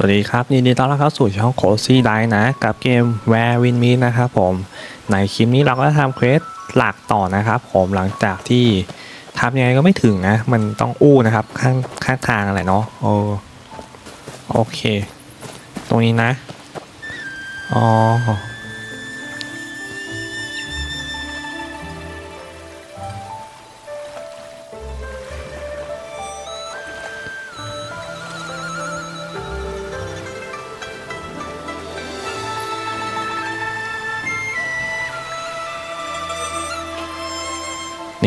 สวัสดีครับยินดีต้อนรับเข้าสู่ช่องโคซี่ไดนะ กับเกม Where Win m e นะครับผม ในคลิปนี้เราก็จะทำเควสหลักต่อนะครับผมหลังจากที่ทำยังไงก็ไม่ถึงนะ มันต้องอู้นะครับ ข้างข้างทางอะไรเนาะโอโอเค ตรงนี้นะอ๋อ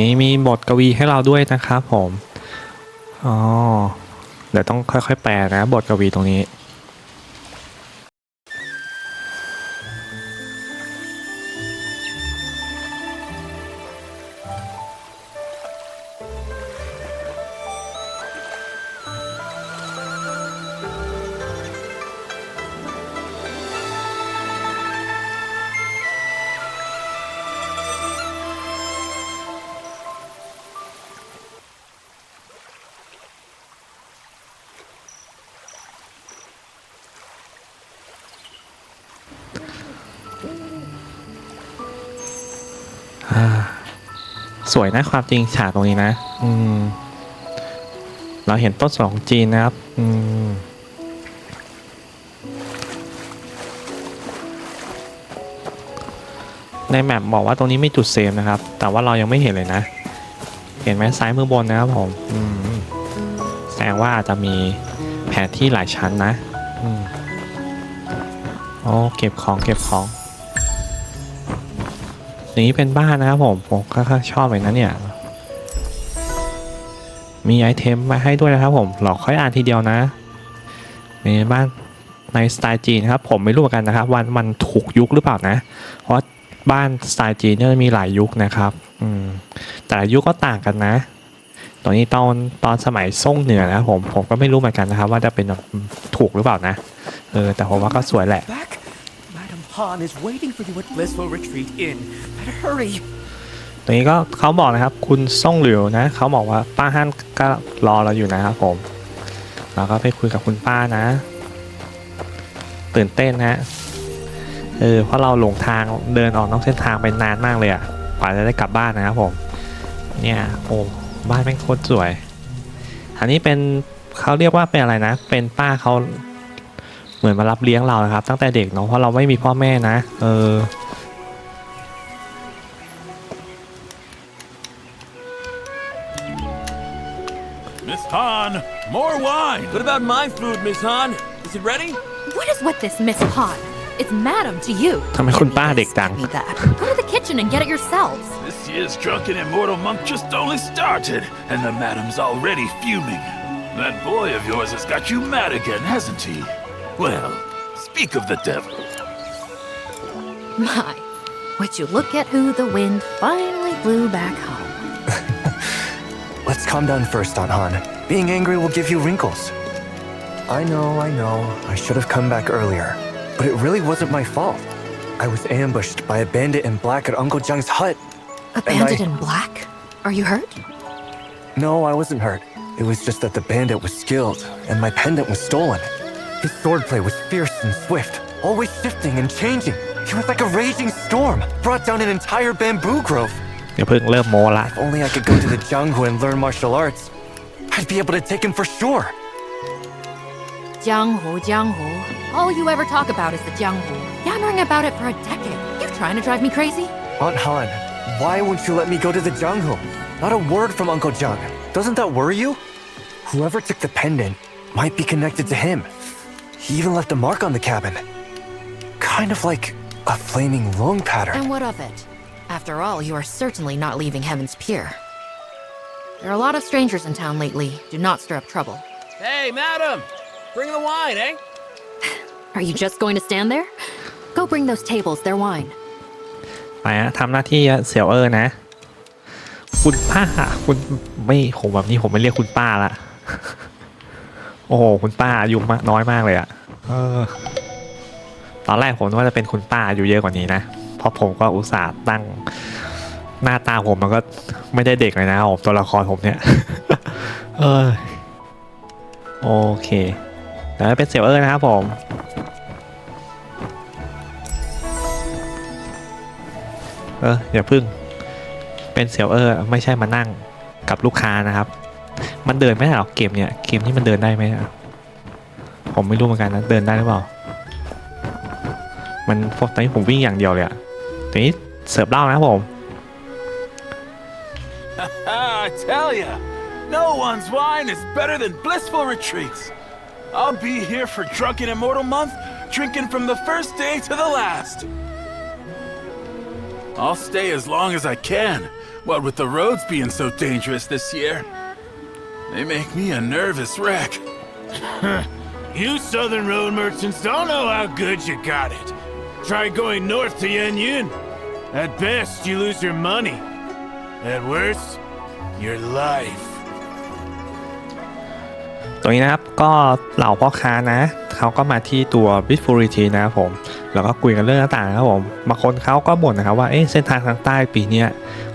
นี่มีบทกวีให้เราด้วยนะครับผม อ๋อ เดี๋ยวต้องค่อยๆ แปลนะบทกวีตรงนี้ สวยนะความจริงฉากตรงนี้นะ อืม เราเห็นต้นสองจีนนะครับ อืมในแมปบอกว่าตรงนี้ไม่จุดเซฟนะครับ แต่ว่าเรายังไม่เห็นเลยนะ เห็นไหมซ้ายมือบนนะครับผมอืมแสดงว่าอาจจะมีแผนที่หลายชั้นนะอืมโอ้ เก็บของเก็บของ นี้เป็นบ้านนะครับผมผมก็ชอบเลยนะเนี่ย มีไอเทมมาให้ด้วยนะครับผมเราค่อยอ่านทีเดียวนะมีบ้านในสไตล์จีนครับผมไม่รู้เหมือนกันนะครับว่ามันถูกยุคหรือเปล่านะ เพราะบ้านสไตล์จีนเนี่ยมีหลายยุคนะครับอืมแต่ยุคก็ต่างกันนะตอนนี้ตอนตอนสมัยซ่งเหนือนะผมผมก็ไม่รู้เหมือนกันนะครับ ว่าจะเป็นถูกหรือเปล่านะเออแต่ผมว่าก็สวยแหละ Han is waiting for you at Blissful Retreat Inn. Better hurry. ตรงนี้ก็เขาบอกนะครับ คุณซ่งหลิวนะเขาบอกว่าป้าฮั่นก็รอเราอยู่นะครับผมเราก็ไปคุยกับคุณป้านะ ตื่นเต้นนะเออเพราะเราหลงทางเดินออกนอกเส้นทางไปนานมากเลยอะ่ะกว่าจะได้กลับบ้านนะครับผมเนี่ยโอ้บ้านแม่งโคตรสวย อันนี้เป็นเขาเรียกว่าเป็นอะไรนะ เป็นป้าเขา เหมือนมารับเลี้ยงเรานะครับ ตั้งแต่เด็กเนาะเพราะเราไม่มีพ่อแม่นะ เออ Miss Han, more wine! What about my food, Miss Han? Is it ready? What is with this Miss Pot? It's madam to you. ทำไมคุณป้าเด็กจัง Me that. Go to the kitchen and get it yourselves. This year's drunken immortal monk just only started, and the madam's already fuming. That boy of yours has got you mad again, hasn't he? Well, speak of the devil. My. Would you look at who the wind finally blew back home? Let's calm down first, Aunt Han. Being angry will give you wrinkles. I know, I know. I should have come back earlier. But it really wasn't my fault. I was ambushed by a bandit in black at Uncle Jung's hut. A bandit I- in black? Are you hurt? No, I wasn't hurt. It was just that the bandit was skilled, and my pendant was stolen. His swordplay was fierce and swift, always shifting and changing. He was like a raging storm, brought down an entire bamboo grove. เดี๋ยวเพิ่งเริ่มโมละ If only I could go to the Jianghu and learn martial arts, I'd be able to take him for sure. Jianghu, Jianghu. All you ever talk about is the Jianghu. Yammering about it for a decade. You trying to drive me crazy? Aunt Han, why won't you let me go to the Jianghu? Not a word from Uncle Jiang. Doesn't that worry you? Whoever took the pendant might be connected to him. He even left a mark on the cabin. Kind of like a flaming lung pattern. And what of it? After all, you are certainly not leaving Heaven's Pier. There are a lot of strangers in town lately. Do not stir up trouble. Hey, madam! Bring the wine, eh? Are you just going to stand there? Go bring those tables their wine. ไปฮะทำหน้าที่เสี่ยวเออนะ คุณป้าคุณไม่ผมแบบนี้ผมไม่เรียกคุณป้าละ โอ้โหคุณป้าอายุมากน้อยมากเลยอะเออ ตอนแรกผมนึกว่าจะเป็นคุณป้าอายุเยอะกว่านี้นะ เพราะผมก็อุตส่าห์ตั้งหน้าตาผมมันก็ไม่ได้เด็กเลยนะผมตัวละครผมเนี่ย เออ โอเคแต่ว่าเป็นเซลเออร์นะครับผมเอออย่าพึ่ง เป็นเซลเออร์ ไม่ใช่มานั่งกับลูกค้านะครับ มันเดินไม่ได้หรอกเกมเนี่ยเกมนี้มันเดินได้ไหมอะผมไม่รู้เหมือนกันนะเดินได้หรือเปล่า มันตอนนี้ผมวิ่งอย่างเดียวเลยอะตอนนี้เสิร์ฟเหล้านะผม I tell ya, no one's wine is better than blissful retreats. I'll be here for Drunken Immortal Month, drinking from the first day to the last. I'll stay as long as I can. What with the roads being so dangerous this year, they make me a nervous wreck. You southern road merchants don't know how good you got it. Try going north to Yen Yun. At best, you lose your money. At worst, your life. ตรงนี้นะครับก็เหล่าพ่อค้านะเขาก็มาที่ตัว b i t f u r i t y นะครับผมแล้วก็คุยกันเรื่องต่างๆนะครับผมบางคนเขาก็บ่นนะครับว่าเอ๊ะเส้นทางทางใต้ปีเนี้ย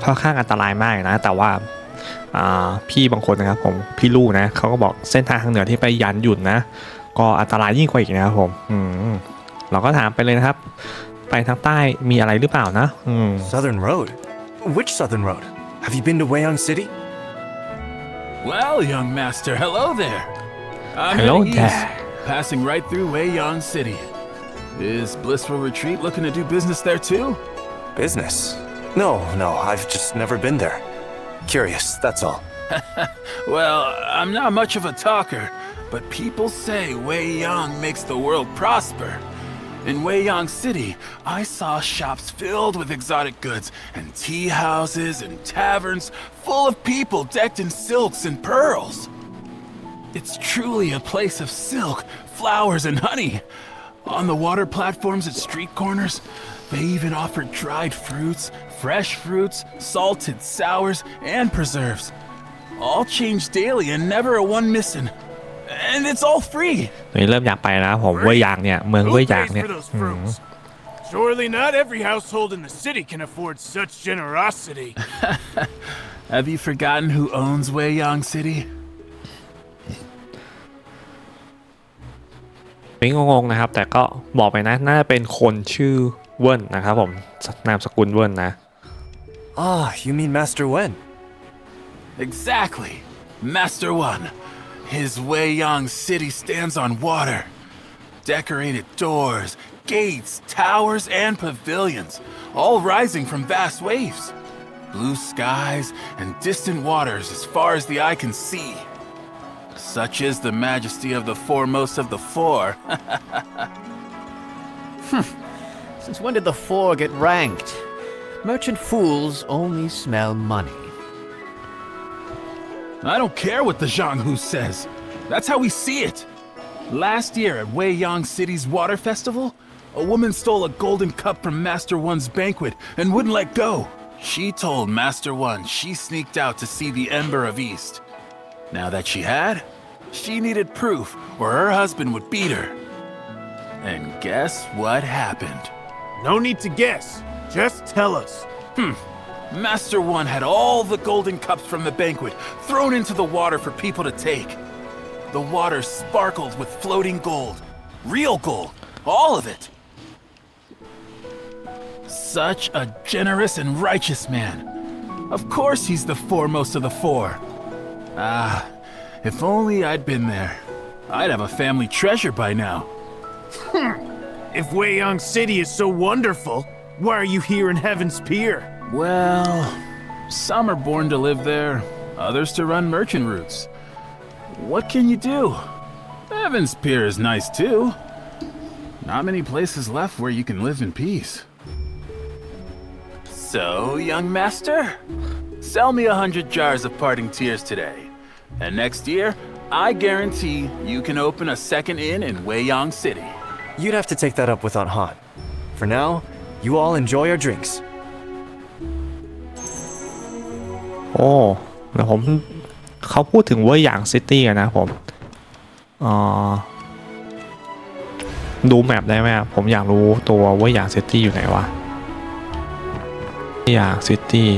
ค่อนข้างอันตรายมากนะ แต่ว่าอ่า พี่บางคนนะครับผมพี่ลู่นะเขาก็บอกเส้นทางทางเหนือที่ไปยันหยุดนะ ก็อันตรายยิ่งกว่าอีกนะครับผมอืมเราก็ถามไปเลยนะครับ ไปทางใต้มีอะไรหรือเปล่านะอืม Southern Road? Which Southern Road? Have you been to Weiyang City? Well, young master, hello there. I'm Hello heading there. east, passing right through Weiyang City. Is Blissful Retreat looking to do business there too? Business? No, no, I've just never been there. Curious, that's all. Well, I'm not much of a talker, but people say Weiyang makes the world prosper. In Wei Weiyang City, I saw shops filled with exotic goods, and tea houses and taverns full of people decked in silks and pearls. It's truly a place of silk, flowers, and honey. On the water platforms at street corners, they even offer dried fruits, fresh fruits, salted sours, and preserves. All changed daily and never a one missing. And it's all free. ตรงนี้เริ่มอยากไปแล้วผมเว่ยยางเนี่ยเมือง Who เว่ยยาง pays เนี่ย for those อืม fruits? Surely not every household in the city can afford such generosity. Have you forgotten who owns Weiyang City? เป็นงงๆนะครับ แต่ก็บอกไปนะ น่าจะเป็นคนชื่อเวิร์นนะครับผมนามสกุลเวิร์นนะ Ah, you mean Master Wen? Exactly. Master One. His Weiyang City stands on water. Decorated doors, gates, towers, and pavilions, all rising from vast waves. Blue skies and distant waters as far as the eye can see. Such is the majesty of the foremost of the four. Since when did the four get ranked? Merchant fools only smell money. I don't care what the Zhanghu says. That's how we see it. Last year at Weiyang City's water festival, a woman stole a golden cup from Master One's banquet and wouldn't let go. She told Master One she sneaked out to see the Ember of East. Now that she had, she needed proof or her husband would beat her. And guess what happened? No need to guess. Just tell us. Hmm. Master One had all the golden cups from the banquet thrown into the water for people to take. The water sparkled with floating gold. Real gold. All of it. Such a generous and righteous man. Of course he's the foremost of the four. Ah, if only I'd been there. I'd have a family treasure by now. If Wei Weiyang City is so wonderful, why are you here in Heaven's Pier? Well, some are born to live there, others to run merchant routes. What can you do? Heaven's Pier is nice too. Not many places left where you can live in peace. So, young master, sell me a hundred jars of parting tears today. And next year, I guarantee you can open a second inn in Weiyang City. You'd have to take that up with Aunt Han. For now, you all enjoy your drinks. โอ้เดี๋ยวผมเขาพูดถึงเว่ยหยางซิตี้กันนะผมอ่าดูแมปได้ไหมผมอยากรู้ตัวเว่ยหยางซิตี้อยู่ไหนวะยหยางซิตี้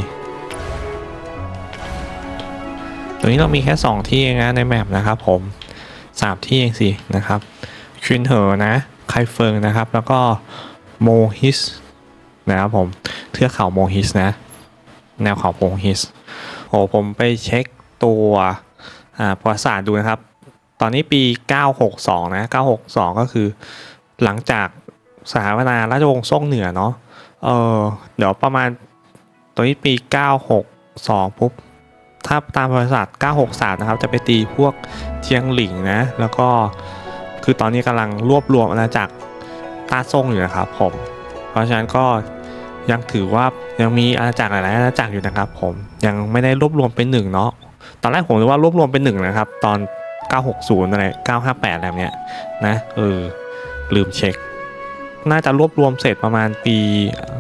ตรงนี้เรามีแค่ 2 ที่เองนะในแมปนะครับผมสามที่เองสินะครับคินเหอนะไคเฟิงนะครับ แล้วก็โมฮิส นะครับผมเทือกเขาโมฮิสนะ แนวเขาโมฮิสโอ้ผมไปเช็คตัวอ่าประวัติศาสตร์ดูนะครับ ตอนนี้ปี 962 นะ 962 ก็คือหลังจากสถาปนาราชวงศ์ซ่งเหนือเนาะเออเดี๋ยวประมาณตัวนี้ปี 962 ปุ๊บ ถ้าตามประวัติศาสตร์ 963 นะครับ จะไปตีพวกเจียงหลิงนะ แล้วก็คือตอนนี้กำลังรวบรวมอาณาจักรต้าซ่งอยู่นะครับผม เพราะฉะนั้นก็ ยังถือว่ายังมีอาณาจักรหลายๆอาณาจักรอยู่นะครับ ผมยังไม่ได้รวบรวมเป็นหนึ่งเนาะตอนแรกผมนึกว่ารวบรวมเป็นหนึ่งนะครับ ตอน 960 อะไร 958 อะไรแบบเนี้ยนะเออลืมเช็ค น่าจะรวบรวมเสร็จประมาณปี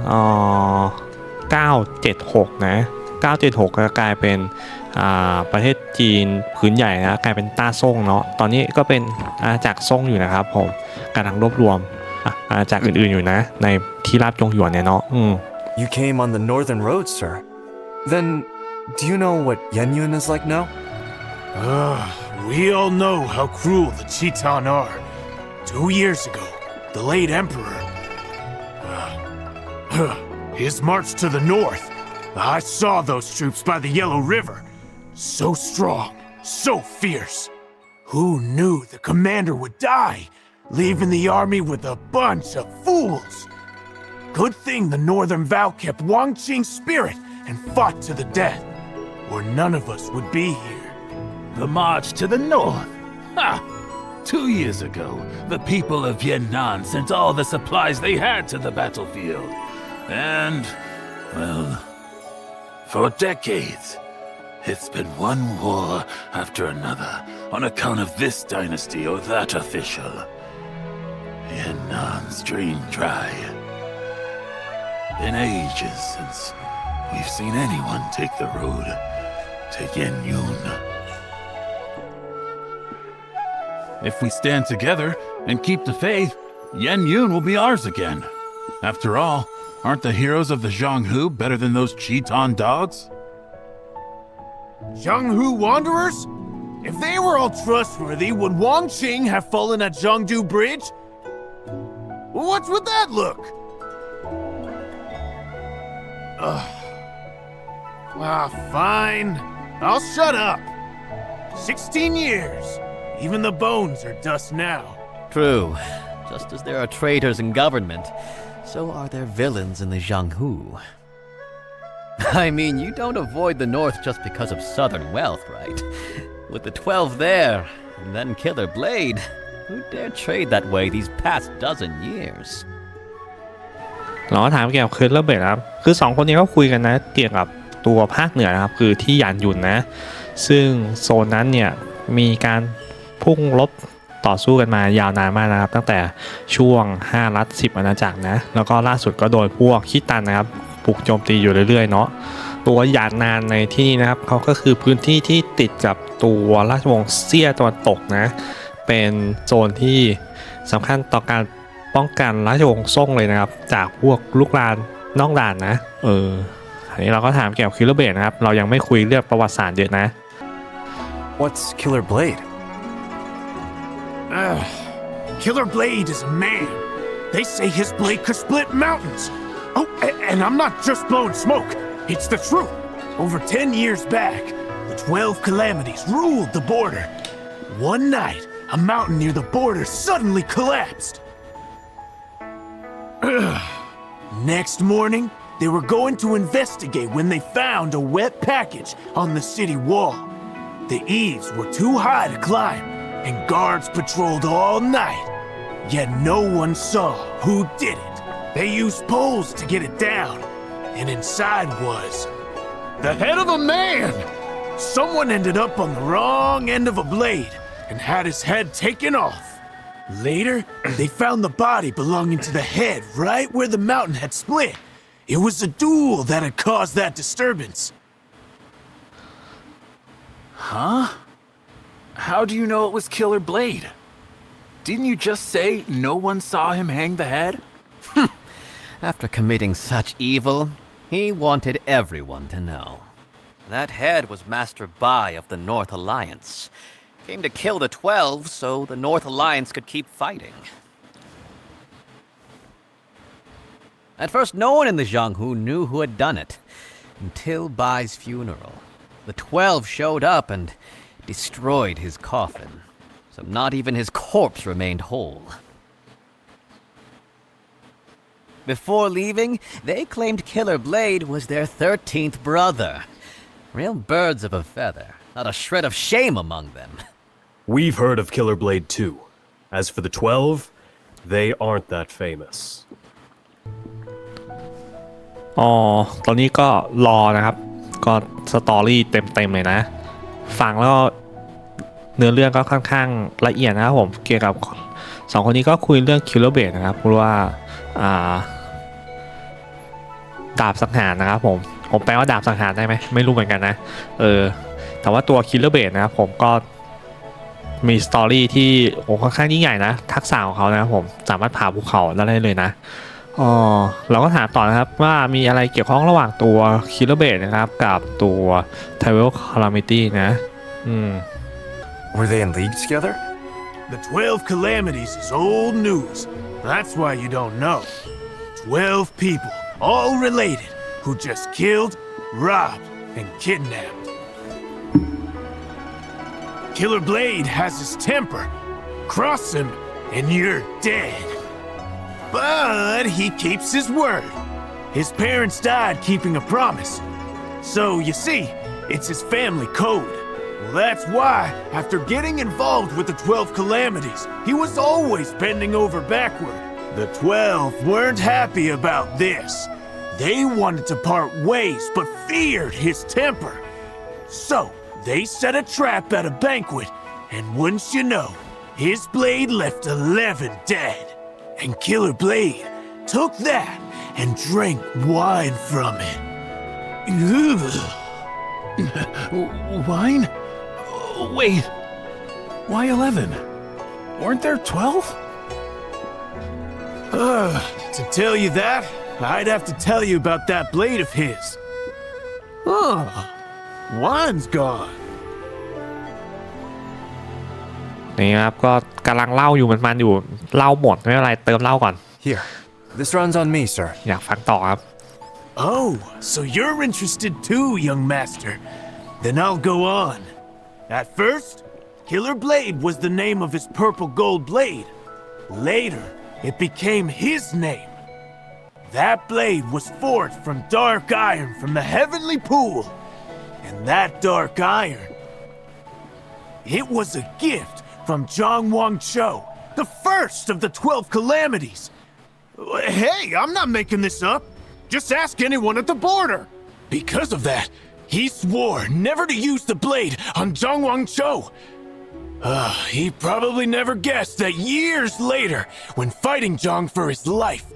เอ่อ976 นะ 976 ก็กลายเป็นอ่าประเทศจีนพื้นใหญ่นะกลายเป็นต้าซ่งเนาะตอนนี้ก็เป็นอาณาจักรซ่งอยู่นะครับผมกำลังรวบรวมอาณาจักรอื่นๆอยู่นะใน You came on the northern road, sir. Then, do you know what Yenyun is like now? Uh, we all know how cruel the Chitan are. Two years ago, the late emperor. Uh, his march to the north. I saw those troops by the Yellow River. So strong, so fierce. Who knew the commander would die, leaving the army with a bunch of fools? Good thing the Northern Vow kept Wang Qing's spirit and fought to the death, or none of us would be here. The march to the north. Ha! Two years ago, the people of Yan'an sent all the supplies they had to the battlefield. And, well, for decades, it's been one war after another on account of this dynasty or that official. Yannan's drained dry. Been ages since we've seen anyone take the road to Yen Yun. If we stand together and keep the faith, Yen Yun will be ours again. After all, aren't the heroes of the Zhonghu better than those Chiton dogs? Zhenghu Wanderers? If they were all trustworthy, would Wang Qing have fallen at Zhengdu Bridge? What's with that look? Ugh. Ah, fine. I'll shut up. 16 years. Even the bones are dust now. True. Just as there are traitors in government, so are there villains in the Jianghu. I mean, you don't avoid the north just because of southern wealth, right? With the 12 there, and then Killer Blade, who dare trade that way these past dozen years? เราก็ถามเกี่ยวกับคืนระเบิดครับ คือ 2 คนนี้ก็คุยกันนะเกี่ยวกับตัวภาคเหนือนะครับ คือที่หยานหยุนนะ ซึ่งโซนนั้นเนี่ยมีการพุ่งรบต่อสู้กันมายาวนานมากนะครับ ตั้งแต่ช่วง 5 รัฐ 10 อาณาจักรนะ แล้วก็ล่าสุดก็โดยพวกคิตันนะครับปลุกโจมตีอยู่เรื่อยๆเนาะตัวหยาดนานในที่นี้นะครับเขาก็คือพื้นที่ที่ติดกับตัวราชวงศ์เซี่ยตะวันตกนะ เป็นโซนที่สำคัญต่อการ ป้องกันราชวงศ์ซ่งเลยนะครับ จากพวกลูกลานนอกด่านนะ เอออันนี้เราก็ถามเกี่ยวกับคิลเลอร์เบดนะครับ เรายังไม่คุยเรื่องประวัติศาสตร์เยอะนะ What's Killer Blade? Ugh. Killer Blade is a man. They say his blade could split mountains. Oh, a- and I'm not just blowing smoke. It's the truth. Over 10 years back, the 12 calamities ruled the border. One night, a mountain near the border suddenly collapsed. Next morning, they were going to investigate when they found a wet package on the city wall. The eaves were too high to climb, and guards patrolled all night. Yet no one saw who did it. They used poles to get it down, and inside was the head of a man. Someone ended up on the wrong end of a blade and had his head taken off. Later, they found the body belonging to the head right where the mountain had split. It was a duel that had caused that disturbance. Huh? How do you know it was Killer Blade? Didn't you just say no one saw him hang the head? Hmm. After committing such evil, he wanted everyone to know. That head was Master Bai of the North Alliance. Came to kill the Twelve so the North Alliance could keep fighting. At first, no one in the Jianghu knew who had done it. Until Bai's funeral. The Twelve showed up and destroyed his coffin. So not even his corpse remained whole. Before leaving, they claimed Killer Blade was their 13th brother. Real birds of a feather, not a shred of shame among them. We've heard of Killer Blade too. As for the Twelve, they aren't that famous. อ๋อ ตอนนี้ก็รอนะครับ ก็สตอรี่เต็มๆเลยนะ ฟังแล้วเนื้อเรื่องก็ค่อนข้างละเอียดนะครับผม เกี่ยวกับสองคนนี้ก็คุยเรื่องคิลเลอร์เบดนะครับเพราะว่าอ่า ดาบสังหารนะครับผม ผมแปลว่าดาบสังหารได้ไหม ไม่รู้เหมือนกันนะ เออ แต่ว่าตัวคิลเลอร์เบดนะครับผมก็ มีสตอรี่ที่โอ้ค่อนข้างยิ่งใหญ่นะ ทักษะของเขานะครับผมสามารถผ่าภูเขาได้เลยนะอ๋อเราก็ถามต่อนะครับว่ามีอะไรเกี่ยวข้องระหว่างตัวคิลเลอร์เบดนะครับกับตัว t r a v e l Calamity นะอืม Were they in league together? The Twelve Calamities is old news. That's why you don't know. Twelve people, all related, who just killed, robbed, and kidnapped. Killer Blade has his temper. Cross him, and you're dead. But he keeps his word. His parents died keeping a promise. So, you see, it's his family code. Well, that's why, after getting involved with the Twelve Calamities, he was always bending over backward. The Twelve weren't happy about this. They wanted to part ways, but feared his temper. So, they set a trap at a banquet, and wouldn't you know, his blade left 11 dead. And Killer Blade took that and drank wine from it. Wine? Wait. Why 11? Weren't there 12? Ugh, to tell you that, I'd have to tell you about that blade of his. Ugh, wine's gone. นี่ครับ ก็กำลังเล่าอยู่มันๆอยู่ เล่าหมดไม่เป็นไร เติมเล่าก่อน Here, this runs on me, sir. อยากฟังต่อครับ Oh, so you're interested too, young master. Then I'll go on. At first, Killer Blade was the name of his purple gold blade. Later, it became his name. That blade was forged from dark iron from the heavenly pool. and that dark iron, it was a gift from Zhang Wang Cho, the first of the Twelve Calamities. Hey, I'm not making this up. Just ask anyone at the border. Because of that, he swore never to use the blade on Zhang Wang Cho. Uh, he probably never guessed that years later, when fighting Zhang for his life,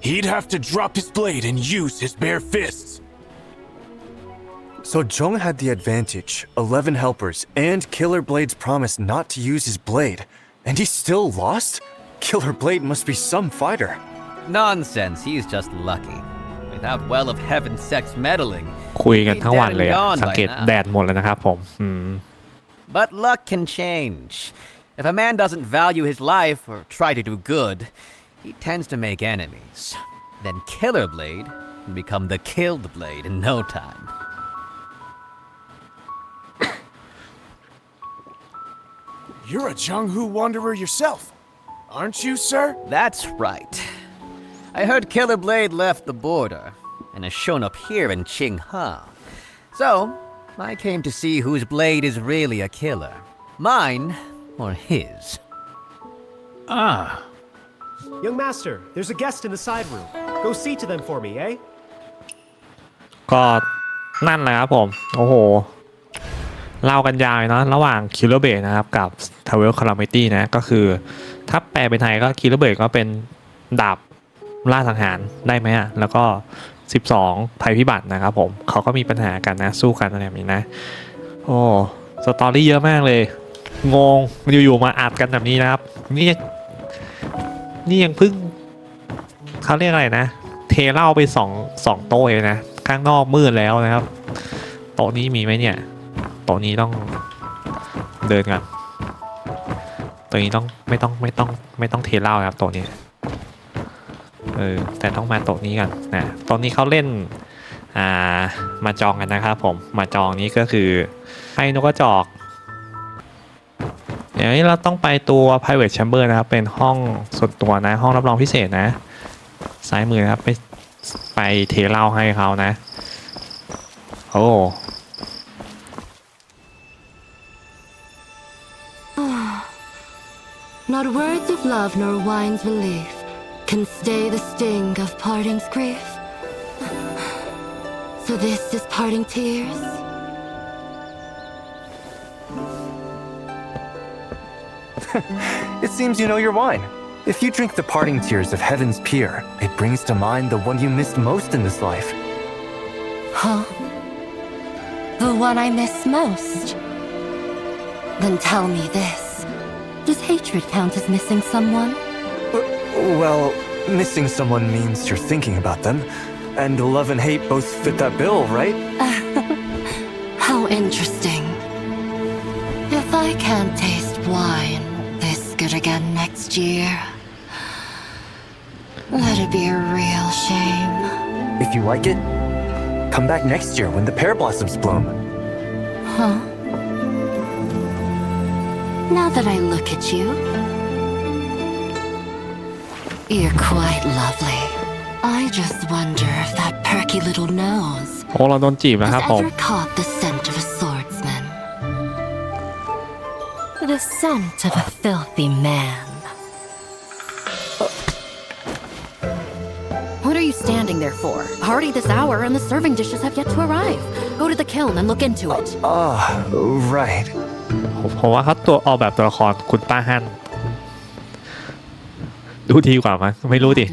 he'd have to drop his blade and use his bare fists. So Zhong had the advantage 11 helpers and Killer Blade's promise not to use his blade. And he still lost? Killer Blade must be some fighter. Nonsense, he's just lucky. Without Well of Heaven sex meddling, คุยกันทั้งวันเลยอะ Dead and gone สังเกต by now. แดดหมดแล้วนะครับผม อืม But luck can change. If a man doesn't value his life or try to do good, he tends to make enemies. Then Killer Blade can become the killed blade in no time. You're a Zhanghu wanderer yourself, aren't you, sir? That's right. I heard Killer Blade left the border and has shown up here in Qingha. So, I came to see whose blade is really a killer. Mine or his. Ah, Young master, there's a guest in the side room. Go see to them for me, eh? ก็นั่นแหละครับผม โอ้โห เล่ากันยาวเลยเนาะระหว่าง Killer b a นะครับกับ t r a v e l Calamity นะก็คือ ถ้าแปลเป็นไทยก็ Killer b a ก็เป็นดาบล่าสังหารได้ไหมอะแล้วก็ 12 ภัยพิบัตินะครับผมเขาก็มีปัญหากันนะสู้กันอะไรแบบนี้นะ โอ้สตอรี่เยอะมากเลย งงอยู่ๆมาอัดกันแบบนี้นะครับ นี่ยังนี่ยังเพิ่งเขาเรียกอะไรนะ เทเล้าไปสองสองโต๊ะเองนะ ข้างนอกมืดแล้วนะครับ โต๊ะนี้มีไหมเนี่ย โต๊ะนี้ต้องเดินกันตัวนี้ต้องไม่ต้องไม่ต้องไม่ต้องเทเล้าครับโต๊ะนี้เออแต่ต้องมาโต๊ะนี้กันนะโต๊ะนี้เขาเล่นอ่ามาจองกันนะครับผมมาจองนี้ก็คือให้นกกระจอกเดี๋ยวนี้เราต้องไปตัว private chamber นะครับ เป็นห้องส่วนตัวนะ ห้องรับรองพิเศษนะ ซ้ายมือนะครับ ไปไปเทเล้าให้เขานะ โอ้ Not words of love nor wine's relief can stay the sting of parting's grief. So this is parting tears. It seems you know your wine. If you drink the parting tears of heaven's pier, it brings to mind the one you missed most in this life. Huh? The one I miss most? Then tell me this. Hatred count as missing someone? Well, missing someone means you're thinking about them, and love and hate both fit that bill, right? How interesting. If I can't taste wine this good again next year, that'd be a real shame. If you like it, come back next year when the pear blossoms bloom. Huh? Now that I look at you, you're quite lovely. I just wonder if that perky little nose โอ้เราโดนจีบแล้ว has ครับผม ever caught the scent of a swordsman. The scent of a filthy man. What are you standing there for? Already this hour and the serving dishes have yet to arrive. Go to the kiln and look into it. Ah, right. ผมว่าเขาตัวออกแบบตัวละครคุณป้าฮั่นดูดีกว่ามั้งไม่รู้ดิ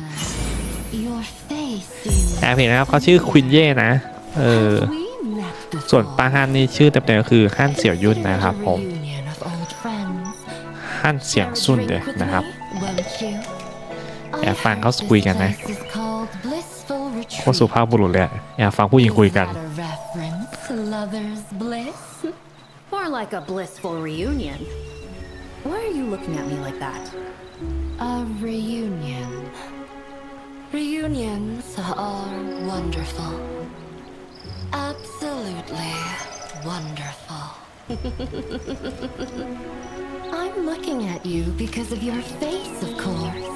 แอบเห็นนะครับเขาชื่อควินเย่นะ เออ ส่วนป้าฮั่นนี่ชื่อเต็มๆก็คือฮั่นเสี่ยวยุ่นนะครับผมฮั่นเสียงซุ่นเดยนะครับแอบฟังเขาคุยกันนะโคสุภาพบุรุษเลยอะอยากฟังผู้หญิงคุยกัน More like a blissful reunion. Why are you looking at me like that? A reunion. Reunions are wonderful. Absolutely wonderful. I'm looking at you because of your face, of course.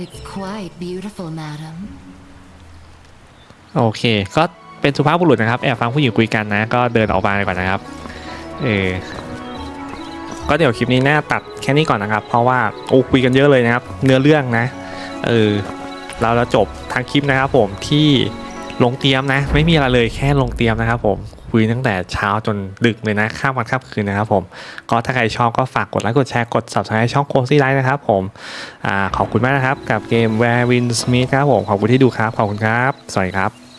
It's quite beautiful, madam. โอเค ก็เป็นสุภาพบุรุษนะครับ แอบฟังผู้หญิงคุยกันนะ ก็เดินออกมาก่อนนะครับ เออก็เดี๋ยวคลิปนี้น่าตัดแค่นี้ก่อนนะครับ เพราะว่าโอ้คุยกันเยอะเลยนะครับ เนื้อเรื่องนะ เออเราจะจบทางคลิปนะครับ ผมที่ลงเตรียมนะ ไม่มีอะไรเลยแค่ลงเตรียมนะครับ ผมคุยตั้งแต่เช้าจนดึกเลยนะข้ามวันข้ามคืนนะครับ ผมก็ถ้าใครชอบก็ฝากกดไลค์กดแชร์กด subscribe ช่องโคซี่ไลท์นะครับ ผมอขอบคุณมากนะครับ กับเกม Where Win Smith ครับผมขอบคุณที่ดูครับขอบคุณครับ สวัสดีครับ